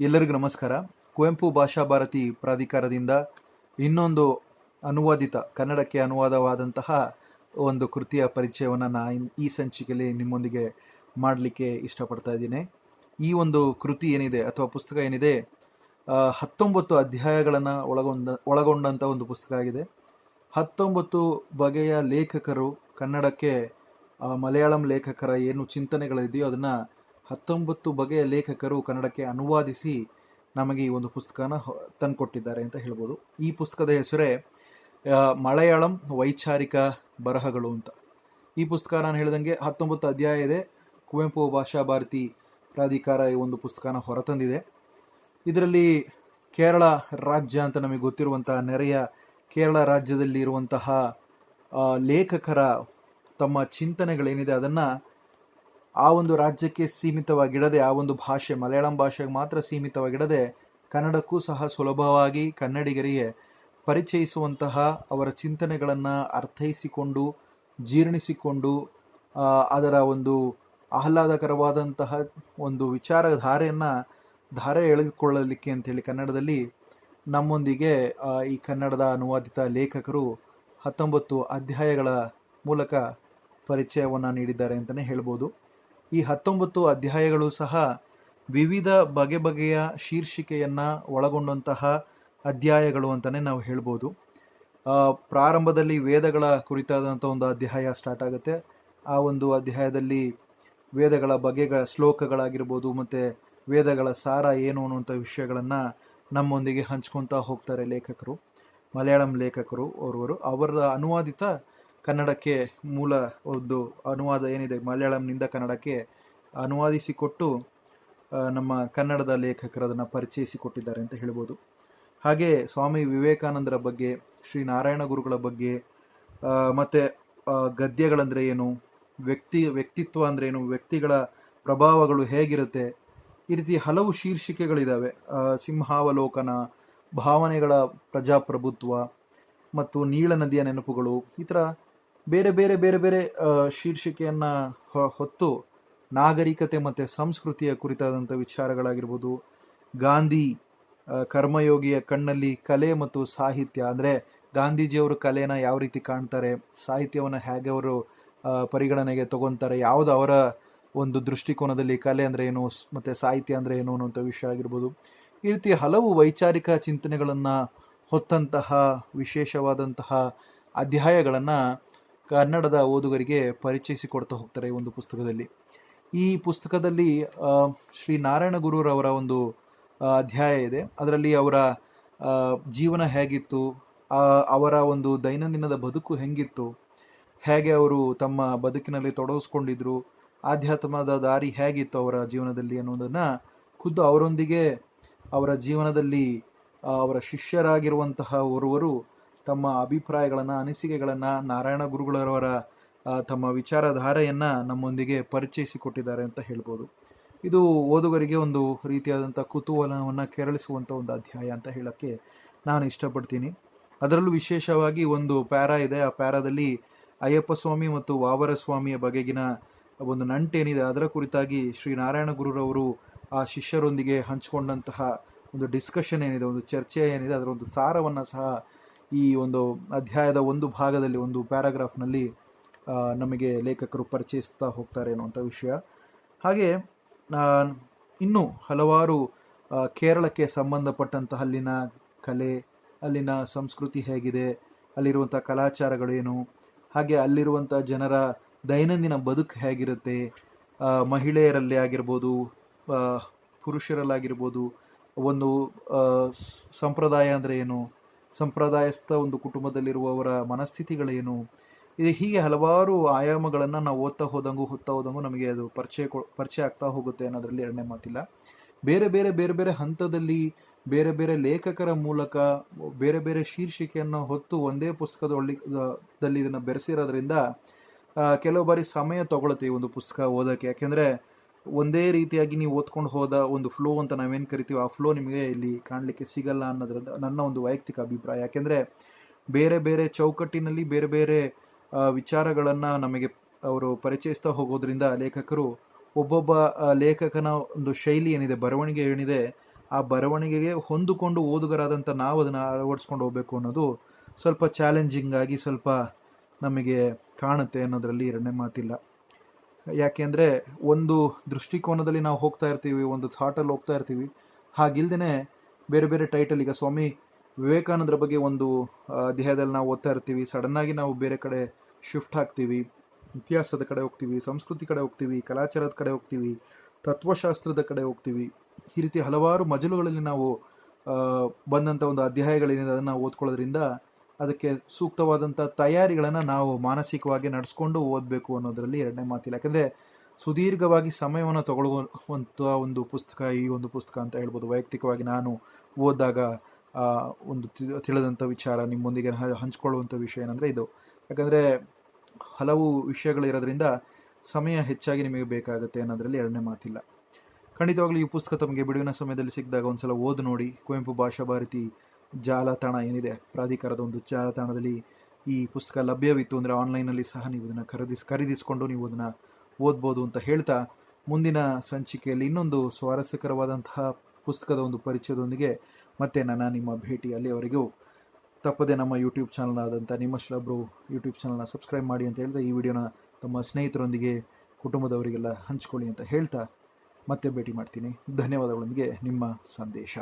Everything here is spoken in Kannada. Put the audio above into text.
ಎಲ್ಲರಿಗೂ ನಮಸ್ಕಾರ. ಕುವೆಂಪು ಭಾಷಾ ಭಾರತಿ ಪ್ರಾಧಿಕಾರದಿಂದ ಇನ್ನೊಂದು ಅನುವಾದಿತ, ಕನ್ನಡಕ್ಕೆ ಅನುವಾದವಾದಂತಹ ಒಂದು ಕೃತಿಯ ಪರಿಚಯವನ್ನು ನಾನು ಈ ಸಂಚಿಕೆಯಲ್ಲಿ ನಿಮ್ಮೊಂದಿಗೆ ಮಾಡಲಿಕ್ಕೆ ಇಷ್ಟಪಡ್ತಾ ಇದ್ದೀನಿ. ಈ ಒಂದು ಕೃತಿ ಏನಿದೆ ಅಥವಾ ಪುಸ್ತಕ ಏನಿದೆ ಹತ್ತೊಂಬತ್ತು ಅಧ್ಯಾಯಗಳನ್ನು ಒಳಗೊಂಡ ಒಳಗೊಂಡಂಥ ಒಂದು ಪುಸ್ತಕ ಆಗಿದೆ. ಹತ್ತೊಂಬತ್ತು ಬಗೆಯ ಲೇಖಕರು ಕನ್ನಡಕ್ಕೆ ಮಲಯಾಳಂ ಲೇಖಕರ ಏನು ಚಿಂತನೆಗಳಿದೆಯೋ ಅದನ್ನು ಹತ್ತೊಂಬತ್ತು ಬಗೆಯ ಲೇಖಕರು ಕನ್ನಡಕ್ಕೆ ಅನುವಾದಿಸಿ ನಮಗೆ ಈ ಒಂದು ಪುಸ್ತಕನ ತಂದುಕೊಟ್ಟಿದ್ದಾರೆ ಅಂತ ಹೇಳ್ಬೋದು. ಈ ಪುಸ್ತಕದ ಹೆಸರೇ ಮಲಯಾಳಂ ವೈಚಾರಿಕ ಬರಹಗಳು ಅಂತ. ಈ ಪುಸ್ತಕ ನಾನು ಹೇಳ್ದಂಗೆ ಹತ್ತೊಂಬತ್ತು ಅಧ್ಯಾಯ ಇದೆ. ಕುವೆಂಪು ಭಾಷಾ ಭಾರತಿ ಪ್ರಾಧಿಕಾರ ಈ ಒಂದು ಪುಸ್ತಕನ ಹೊರತಂದಿದೆ. ಇದರಲ್ಲಿ ಕೇರಳ ರಾಜ್ಯ ಅಂತ ನಮಗೆ ಗೊತ್ತಿರುವಂತಹ ನೆರೆಯ ಕೇರಳ ರಾಜ್ಯದಲ್ಲಿ ಇರುವಂತಹ ಲೇಖಕರ ತಮ್ಮ ಚಿಂತನೆಗಳೇನಿದೆ ಅದನ್ನು ಆ ಒಂದು ರಾಜ್ಯಕ್ಕೆ ಸೀಮಿತವಾಗಿಡದೆ, ಆ ಒಂದು ಭಾಷೆ, ಮಲಯಾಳಂ ಭಾಷೆಗೆ ಮಾತ್ರ ಸೀಮಿತವಾಗಿಡದೆ, ಕನ್ನಡಕ್ಕೂ ಸಹ ಸುಲಭವಾಗಿ ಕನ್ನಡಿಗರಿಗೆ ಪರಿಚಯಿಸುವಂತಹ ಅವರ ಚಿಂತನೆಗಳನ್ನು ಅರ್ಥೈಸಿಕೊಂಡು, ಜೀರ್ಣಿಸಿಕೊಂಡು ಅದರ ಒಂದು ಆಹ್ಲಾದಕರವಾದಂತಹ ಒಂದು ವಿಚಾರಧಾರೆಯನ್ನು ಧಾರೆ ಎಳೆದುಕೊಳ್ಳಲಿಕ್ಕೆ ಅಂತೇಳಿ ಕನ್ನಡದಲ್ಲಿ ನಮ್ಮೊಂದಿಗೆ ಈ ಕನ್ನಡದ ಅನುವಾದಿತ ಲೇಖಕರು ಹತ್ತೊಂಬತ್ತು ಅಧ್ಯಾಯಗಳ ಮೂಲಕ ಪರಿಚಯವನ್ನು ನೀಡಿದ್ದಾರೆ ಅಂತಲೇ ಹೇಳ್ಬೋದು. ಈ ಹತ್ತೊಂಬತ್ತು ಅಧ್ಯಾಯಗಳು ಸಹ ವಿವಿಧ ಬಗೆ ಬಗೆಯ ಶೀರ್ಷಿಕೆಯನ್ನು ಒಳಗೊಂಡಂತಹ ಅಧ್ಯಾಯಗಳು ಅಂತಲೇ ನಾವು ಹೇಳ್ಬೋದು. ಪ್ರಾರಂಭದಲ್ಲಿ ವೇದಗಳ ಕುರಿತಾದಂಥ ಒಂದು ಅಧ್ಯಾಯ ಸ್ಟಾರ್ಟ್ ಆಗುತ್ತೆ. ಆ ಒಂದು ಅಧ್ಯಾಯದಲ್ಲಿ ವೇದಗಳ ಬಗೆಗಳ ಶ್ಲೋಕಗಳಾಗಿರ್ಬೋದು ಮತ್ತು ವೇದಗಳ ಸಾರ ಏನು ಅನ್ನುವಂಥ ವಿಷಯಗಳನ್ನು ನಮ್ಮೊಂದಿಗೆ ಹಂಚ್ಕೊತಾ ಹೋಗ್ತಾರೆ ಲೇಖಕರು, ಮಲಯಾಳಂ ಲೇಖಕರು, ಅವರವರು. ಅವರ ಅನುವಾದಿತ ಕನ್ನಡಕ್ಕೆ ಮೂಲ ಒಂದು ಅನುವಾದ ಏನಿದೆ? ಮಲಯಾಳಂನಿಂದ ಕನ್ನಡಕ್ಕೆ ಅನುವಾದಿಸಿಕೊಟ್ಟು ನಮ್ಮ ಕನ್ನಡದ ಲೇಖಕರು ಅದನ್ನು ಪರಿಚಯಿಸಿಕೊಟ್ಟಿದ್ದಾರೆ ಅಂತ ಹೇಳ್ಬೋದು. ಹಾಗೆ ಸ್ವಾಮಿ ವಿವೇಕಾನಂದರ ಬಗ್ಗೆ, ಶ್ರೀ ನಾರಾಯಣ ಗುರುಗಳ ಬಗ್ಗೆ ಮತ್ತು ಗದ್ಯಗಳಂದರೆ ಏನು, ವ್ಯಕ್ತಿ, ವ್ಯಕ್ತಿತ್ವ ಅಂದರೆ ಏನು, ವ್ಯಕ್ತಿಗಳ ಪ್ರಭಾವಗಳು ಹೇಗಿರುತ್ತೆ, ಈ ರೀತಿ ಹಲವು ಶೀರ್ಷಿಕೆಗಳಿದ್ದಾವೆ ಸಿಂಹಾವಲೋಕನ, ಭಾವನೆಗಳ ಪ್ರಜಾಪ್ರಭುತ್ವ, ಮತ್ತು ನೀಳ ನದಿಯ ನೆನಪುಗಳು, ಈ ಥರ ಬೇರೆ ಬೇರೆ ಬೇರೆ ಬೇರೆ ಶೀರ್ಷಿಕೆಯನ್ನು ಹೊತ್ತು ನಾಗರಿಕತೆ ಮತ್ತು ಸಂಸ್ಕೃತಿಯ ಕುರಿತಾದಂಥ ವಿಚಾರಗಳಾಗಿರ್ಬೋದು. ಗಾಂಧಿ ಕರ್ಮಯೋಗಿಯ ಕಣ್ಣಲ್ಲಿ ಕಲೆ ಮತ್ತು ಸಾಹಿತ್ಯ. ಅಂದರೆ ಗಾಂಧೀಜಿಯವರು ಕಲೆನ ಯಾವ ರೀತಿ ಕಾಣ್ತಾರೆ, ಸಾಹಿತ್ಯವನ್ನು ಹೇಗೆ ಅವರು ಪರಿಗಣನೆಗೆ ತಗೊತಾರೆ, ಯಾವುದು ಅವರ ಒಂದು ದೃಷ್ಟಿಕೋನದಲ್ಲಿ ಕಲೆ ಅಂದರೆ ಏನು ಮತ್ತು ಸಾಹಿತ್ಯ ಅಂದರೆ ಏನು ಅನ್ನುವಂಥ ವಿಷಯ ಆಗಿರ್ಬೋದು. ಈ ರೀತಿ ಹಲವು ವೈಚಾರಿಕ ಚಿಂತನೆಗಳನ್ನು ಹೊತ್ತಂತಹ ವಿಶೇಷವಾದಂತಹ ಅಧ್ಯಾಯಗಳನ್ನು ಕನ್ನಡದ ಓದುಗರಿಗೆ ಪರಿಚಯಿಸಿಕೊಡ್ತಾ ಹೋಗ್ತಾರೆ ಈ ಒಂದು ಪುಸ್ತಕದಲ್ಲಿ. ಈ ಪುಸ್ತಕದಲ್ಲಿ ಶ್ರೀ ನಾರಾಯಣ ಗುರುರವರ ಒಂದು ಅಧ್ಯಾಯ ಇದೆ. ಅದರಲ್ಲಿ ಅವರ ಜೀವನ ಹೇಗಿತ್ತು ಅವರ ಒಂದು ದೈನಂದಿನದ ಬದುಕು ಹೆಂಗಿತ್ತು, ಹೇಗೆ ಅವರು ತಮ್ಮ ಬದುಕಿನಲ್ಲಿ ತೊಡಗಿಸ್ಕೊಂಡಿದ್ರು, ಆಧ್ಯಾತ್ಮದ ದಾರಿ ಹೇಗಿತ್ತು ಅವರ ಜೀವನದಲ್ಲಿ ಅನ್ನೋದನ್ನು ಖುದ್ದು ಅವರೊಂದಿಗೆ ಅವರ ಜೀವನದಲ್ಲಿ ಅವರ ಶಿಷ್ಯರಾಗಿರುವಂತಹ ಓರ್ವರು ತಮ್ಮ ಅಭಿಪ್ರಾಯಗಳನ್ನು, ಅನಿಸಿಕೆಗಳನ್ನು ನಾರಾಯಣ ಗುರುಗಳವರ ತಮ್ಮ ವಿಚಾರಧಾರೆಯನ್ನು ನಮ್ಮೊಂದಿಗೆ ಪರಿಚಯಿಸಿಕೊಟ್ಟಿದ್ದಾರೆ ಅಂತ ಹೇಳ್ಬೋದು. ಇದು ಓದುಗರಿಗೆ ಒಂದು ರೀತಿಯಾದಂಥ ಕುತೂಹಲವನ್ನು ಕೆರಳಿಸುವಂಥ ಒಂದು ಅಧ್ಯಾಯ ಅಂತ ಹೇಳೋಕ್ಕೆ ನಾನು ಇಷ್ಟಪಡ್ತೀನಿ. ಅದರಲ್ಲೂ ವಿಶೇಷವಾಗಿ ಒಂದು ಪ್ಯಾರ ಇದೆ. ಆ ಪ್ಯಾರದಲ್ಲಿ ಅಯ್ಯಪ್ಪ ಸ್ವಾಮಿ ಮತ್ತು ವಾವರ ಸ್ವಾಮಿಯ ಬಗೆಗಿನ ಒಂದು ನಂಟೇನಿದೆ. ಅದರ ಕುರಿತಾಗಿ ಶ್ರೀ ನಾರಾಯಣ ಗುರುರವರು ಆ ಶಿಷ್ಯರೊಂದಿಗೆ ಹಂಚಿಕೊಂಡಂತಹ ಒಂದು ಡಿಸ್ಕಷನ್ ಏನಿದೆ, ಒಂದು ಚರ್ಚೆ ಏನಿದೆ, ಅದರ ಒಂದು ಸಾರವನ್ನು ಸಹ ಈ ಒಂದು ಅಧ್ಯಾಯದ ಒಂದು ಭಾಗದಲ್ಲಿ, ಒಂದು ಪ್ಯಾರಾಗ್ರಾಫ್ನಲ್ಲಿ ನಮಗೆ ಲೇಖಕರು ಪರಿಚಯಿಸ್ತಾ ಹೋಗ್ತಾರೆ ಅನ್ನುವಂಥ ವಿಷಯ. ಹಾಗೆ ನಾನು ಇನ್ನೂ ಹಲವಾರು ಕೇರಳಕ್ಕೆ ಸಂಬಂಧಪಟ್ಟಂತಹ ಅಲ್ಲಿನ ಕಲೆ, ಅಲ್ಲಿನ ಸಂಸ್ಕೃತಿ ಹೇಗಿದೆ, ಅಲ್ಲಿರುವಂಥ ಕಲಾಚಾರಗಳೇನು ಹಾಗೆ ಅಲ್ಲಿರುವಂಥ ಜನರ ದೈನಂದಿನ ಬದುಕು ಹೇಗಿರುತ್ತೆ ಮಹಿಳೆಯರಲ್ಲಿ ಆಗಿರ್ಬೋದು ಪುರುಷರಲ್ಲಾಗಿರ್ಬೋದು, ಒಂದು ಸಂಪ್ರದಾಯ ಅಂದರೆ ಏನು ಸಂಪ್ರದಾಯಸ್ಥ ಒಂದು ಕುಟುಂಬದಲ್ಲಿರುವವರ ಮನಸ್ಥಿತಿಗಳೇನು? ಇದು ಹೀಗೆ ಹಲವಾರು ಆಯಾಮಗಳನ್ನು ನಾವು ಓದ್ತಾ ಹೋದಂಗೂ ಹೊತ್ತಾ ಹೋದಂಗೂ ನಮಗೆ ಅದು ಪರಿಚಯ ಪರಿಚಯ ಆಗ್ತಾ ಹೋಗುತ್ತೆ ಅನ್ನೋದರಲ್ಲಿ ಎರಡನೇ ಮಾತಿಲ್ಲ. ಬೇರೆ ಬೇರೆ ಬೇರೆ ಬೇರೆ ಹಂತದಲ್ಲಿ ಬೇರೆ ಬೇರೆ ಲೇಖಕರ ಮೂಲಕ ಬೇರೆ ಬೇರೆ ಶೀರ್ಷಿಕೆಯನ್ನು ಹೊತ್ತು ಒಂದೇ ಪುಸ್ತಕದ ಒಳ್ಳಿ ದಲ್ಲಿ ಇದನ್ನು ಬೆರೆಸಿರೋದ್ರಿಂದ ಕೆಲವು ಬಾರಿ ಸಮಯ ತಗೊಳುತ್ತೆ ಈ ಒಂದು ಪುಸ್ತಕ ಓದೋಕ್ಕೆ. ಯಾಕೆಂದರೆ ಒಂದೇ ರೀತಿಯಾಗಿ ನೀವು ಓದ್ಕೊಂಡು ಹೋದ ಒಂದು ಫ್ಲೋ ಅಂತ ನಾವೇನು ಕರಿತೀವಿ, ಆ ಫ್ಲೋ ನಿಮಗೆ ಇಲ್ಲಿ ಕಾಣಲಿಕ್ಕೆ ಸಿಗಲ್ಲ ಅನ್ನೋದ್ರಿಂದ ನನ್ನ ಒಂದು ವೈಯಕ್ತಿಕ ಅಭಿಪ್ರಾಯ. ಯಾಕೆಂದರೆ ಬೇರೆ ಬೇರೆ ಚೌಕಟ್ಟಿನಲ್ಲಿ ಬೇರೆ ಬೇರೆ ವಿಚಾರಗಳನ್ನು ನಮಗೆ ಅವರು ಪರಿಚಯಿಸ್ತಾ ಹೋಗೋದ್ರಿಂದ ಲೇಖಕರು ಒಬ್ಬೊಬ್ಬ ಲೇಖಕನ ಒಂದು ಶೈಲಿ ಏನಿದೆ, ಬರವಣಿಗೆ ಏನಿದೆ, ಆ ಬರವಣಿಗೆಗೆ ಹೊಂದಿಕೊಂಡು ಓದುಗರಾದಂಥ ನಾವು ಅದನ್ನು ಅಳವಡಿಸ್ಕೊಂಡು ಹೋಗಬೇಕು ಅನ್ನೋದು ಸ್ವಲ್ಪ ಚಾಲೆಂಜಿಂಗ್ ಆಗಿ ಸ್ವಲ್ಪ ನಮಗೆ ಕಾಣುತ್ತೆ ಅನ್ನೋದರಲ್ಲಿ ಎರಡನೇ ಮಾತಿಲ್ಲ. ಯಾಕೆಂದರೆ ಒಂದು ದೃಷ್ಟಿಕೋನದಲ್ಲಿ ನಾವು ಹೋಗ್ತಾ ಇರ್ತೀವಿ, ಒಂದು ಥಾಟಲ್ಲಿ ಹೋಗ್ತಾ ಇರ್ತೀವಿ. ಹಾಗಿಲ್ದೇ ಬೇರೆ ಬೇರೆ ಟೈಟಲ್ ಈಗ ಸ್ವಾಮಿ ವಿವೇಕಾನಂದರ ಬಗ್ಗೆ ಒಂದು ದೇಹದಲ್ಲಿ ಅಧ್ಯಾಯದಲ್ಲಿ ನಾವು ಓದ್ತಾ ಇರ್ತೀವಿ. ಸಡನ್ನಾಗಿ ನಾವು ಬೇರೆ ಕಡೆ ಶಿಫ್ಟ್ ಆಗ್ತೀವಿ. ಇತಿಹಾಸದ ಕಡೆ ಹೋಗ್ತೀವಿ, ಸಂಸ್ಕೃತಿ ಕಡೆ ಹೋಗ್ತೀವಿ, ಕಲಾಚಾರದ ಕಡೆ ಹೋಗ್ತೀವಿ, ತತ್ವಶಾಸ್ತ್ರದ ಕಡೆ ಹೋಗ್ತೀವಿ. ಈ ರೀತಿ ಹಲವಾರು ಮಜಲುಗಳಲ್ಲಿ ನಾವು ಬಂದಂಥ ಒಂದು ಅಧ್ಯಾಯಗಳೇನಿದೆ ಅದನ್ನು ಓದ್ಕೊಳ್ಳೋದ್ರಿಂದ ಅದಕ್ಕೆ ಸೂಕ್ತವಾದಂಥ ತಯಾರಿಗಳನ್ನು ನಾವು ಮಾನಸಿಕವಾಗಿ ನಡೆಸ್ಕೊಂಡು ಓದಬೇಕು ಅನ್ನೋದರಲ್ಲಿ ಎರಡನೇ ಮಾತಿಲ್ಲ. ಯಾಕಂದರೆ ಸುದೀರ್ಘವಾಗಿ ಸಮಯವನ್ನು ತಗೊಳ್ಳುವಂಥ ಒಂದು ಪುಸ್ತಕ, ಈ ಒಂದು ಪುಸ್ತಕ ಅಂತ ಹೇಳ್ಬೋದು. ವೈಯಕ್ತಿಕವಾಗಿ ನಾನು ಓದಿದಾಗ ಒಂದು ತಿಳಿದಂಥ ವಿಚಾರ, ನಿಮ್ಮೊಂದಿಗೆ ಹಂಚ್ಕೊಳ್ಳುವಂಥ ವಿಷಯ ಏನಂದರೆ ಇದು. ಯಾಕಂದರೆ ಹಲವು ವಿಷಯಗಳಿರೋದ್ರಿಂದ ಸಮಯ ಹೆಚ್ಚಾಗಿ ನಿಮಗೆ ಬೇಕಾಗುತ್ತೆ ಅನ್ನೋದರಲ್ಲಿ ಎರಡನೇ ಮಾತಿಲ್ಲ. ಖಂಡಿತವಾಗ್ಲೂ ಈ ಪುಸ್ತಕ ತಮಗೆ ಬಿಡುವಿನ ಸಮಯದಲ್ಲಿ ಸಿಕ್ಕಿದಾಗ ಒಂದ್ಸಲ ಓದಿ ನೋಡಿ, ಕುವೆಂಪು ಭಾಷಾ ಭಾರತಿ ಜಾಲತಾಣ ಏನಿದೆ? ಪ್ರಾಧಿಕಾರದ ಒಂದು ಜಾಲತಾಣದಲ್ಲಿ ಈ ಪುಸ್ತಕ ಲಭ್ಯವಿತ್ತು ಅಂದರೆ ಆನ್ಲೈನಲ್ಲಿ ಸಹ ನೀವು ಇದನ್ನು ಖರೀದಿಸ್, ಖರೀದಿಸಿಕೊಂಡು ನೀವು ಅದನ್ನು ಓದ್ಬೋದು ಅಂತ ಹೇಳ್ತಾ, ಮುಂದಿನ ಸಂಚಿಕೆಯಲ್ಲಿ ಇನ್ನೊಂದು ಸ್ವಾರಸ್ಯಕರವಾದಂತಹ ಪುಸ್ತಕದ ಒಂದು ಪರಿಚಯದೊಂದಿಗೆ ಮತ್ತೆ ನನ್ನ ನಿಮ್ಮ ಭೇಟಿ ಅಲ್ಲಿಯವರೆಗೂ. ತಪ್ಪದೆ ನಮ್ಮ ಯೂಟ್ಯೂಬ್ ಚಾನಲ್ ಆದಂಥ ನಿಮ್ಮ ಶ್ರಬ್ರು ಯೂಟ್ಯೂಬ್ ಚಾನಲ್ನ ಸಬ್ಸ್ಕ್ರೈಬ್ ಮಾಡಿ ಅಂತ ಹೇಳ್ತಾ ಈ ವಿಡಿಯೋನ ತಮ್ಮ ಸ್ನೇಹಿತರೊಂದಿಗೆ ಕುಟುಂಬದವರಿಗೆಲ್ಲ ಹಂಚ್ಕೊಳ್ಳಿ ಅಂತ ಹೇಳ್ತಾ, ಮತ್ತೆ ಭೇಟಿ ಮಾಡ್ತೀನಿ. ಧನ್ಯವಾದಗಳೊಂದಿಗೆ ನಿಮ್ಮ ಸಂದೇಶ.